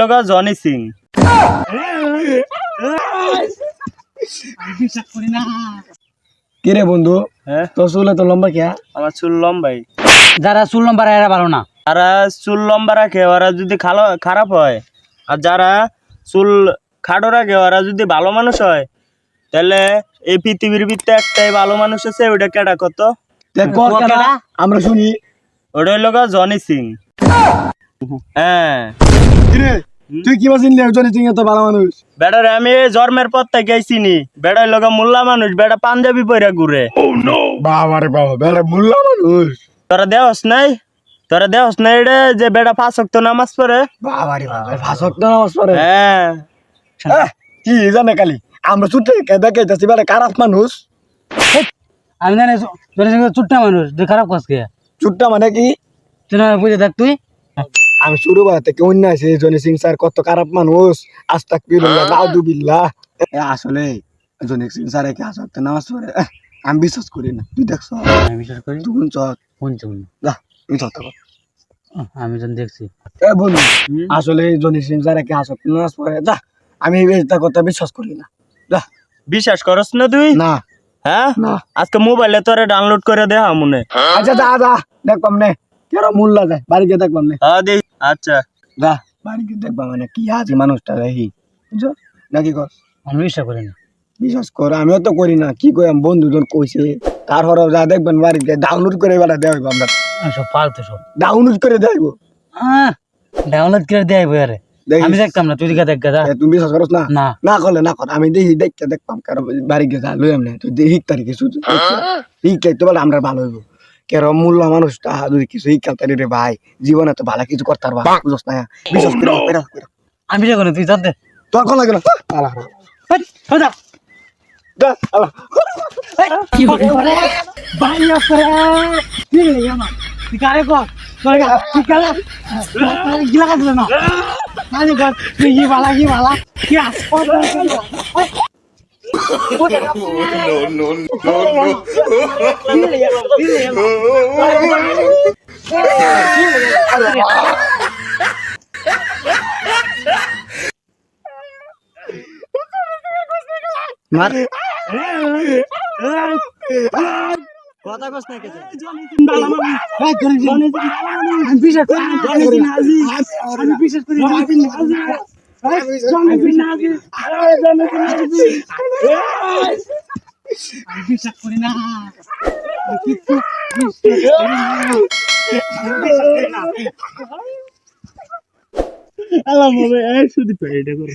লগা জনি সিং। কিরে বন্ধু হ্যাঁ? তোর চুলে তো লম্বা কে আমার চুল লম্বাই। যারা চুল লম্বা এরা ভালো না। যারা চুল লম্বা রাখে ওরা যদি খালো খারাপ হয় আর যারা চুল খাটো রাখে ওরা যদি ভালো মানুষ হয় তাহলে এই পৃথিবীর ভিতরে একটাই ভালো মানুষ আছে ওইটা কত? কেডা? কেডা? আমরা শুনি। ওটা হইল জনি সিং। হ্যাঁ। তুই কি বাসিন লে জনি সিং এত ভালো মানুষ? বেটারে আমি জন্মের পর থেকে চিনি। বেটা হইল গা মোল্লা মানুষ বেটা পাঞ্জাবি পরে ঘুরে। বাবা রে বাবা বেড়া মুল্লা মানুষ? তোরা দেহস নাই? তোরা দেহস নাই রে যে বেটা পাঁচ অক্ত নামাজ পড়ে? বাবা রে বাবা ফাঁসক তো নামাজ পড়ে? হ্যাঁ। কি জানে খালি? আমরা ছুটে দেখাইতেছি বেড়া খারাপ মানুষ। আমি জানি তোর সঙ্গে চুট্টা মানুষ তুই খারাপ কাজ কে? চুট্টা মানে কি? তুই না বুঝে দেখ তুই। আমি শুরু বেলা থেকে অন্য আছে জনি সিং স্যার কত খারাপ মানুষ। আস্তাক বিল্লাহ নাউদুবিল্লাহ আসলে জনি সিং স্যার কি আসক্ত নামাজ পড়ে আমি বিশ্বাস করি না। তুই দেখছ? আমি বিশ্বাস করি। তুই কোন চক শুনছি শুনি যা তুই কর আমি যখন দেখছি। এ বন্ধু আসলে জনি সিং স্যার কি আসক্ত নামাজ পড়ে যা আমি এটা কথা বিশ্বাস করি না। যা। বিশ্বাস করস না তুই? না। হ্যাঁ? না। আজকে মোবাইলে তোরে ডাউনলোড করে দেখা মনে আচ্ছা যা যা দেখবাম নে কেন মূল্যা যায় বাড়ি গিয়ে দেখবাম নে হ্যাঁ দেখ। আচ্ছা। যা বাড়ি গিয়ে দেখবাম মানে কি আছে মানুষটা দেখি। বুঝছ? নাকি কর? আমি বিশ্বাস করি না। বিশ্বাস কর আমিও তো করি না। কি কই আমি বন্ধুজন কইছে তারপরে যা দেখবেন বাড়িতে ডাউনলোড করে বেলা দেওয়া আমরা। সব ফালতু সব। ডাউনলোড করে দেওয়া ডাউনলোড করে বইয়ারে দেখিস। আমি দেখতাম না তুই দিকে দেখ গা তুমি বিশ্বাস করছ না? না। না করলে না কর আমি দেখি দেখতে দেখতাম কারণ বাড়ি গিয়ে যা লই আমি তুই দেখি তারি কিছু শিখাই তো বলে আমরা ভালো হইব। কেন মূল্য মানুষটা যদি কিছু শিখাল তারি রে ভাই জীবনে তো ভালো কিছু করতে পারবা বুঝছ না বিশ্বাস করে করে। আমি করি তুই জানতে তোর কোন লাগে না আল্লাহ। যা, আল্লাহ। কি করে ভাই করে কি রে জানা তুই কারে কর? তোর তুই কারে? গিলা কাজ না। আরে কর? তুই কি বালা কি বালা কি আসপদ মার কথা কস না কেটে আমি বিশ্বাস করি আমি বিশ্বাস করি বিশ্বাস করি না আল্লাহ শুধু পেয়ে এটা করে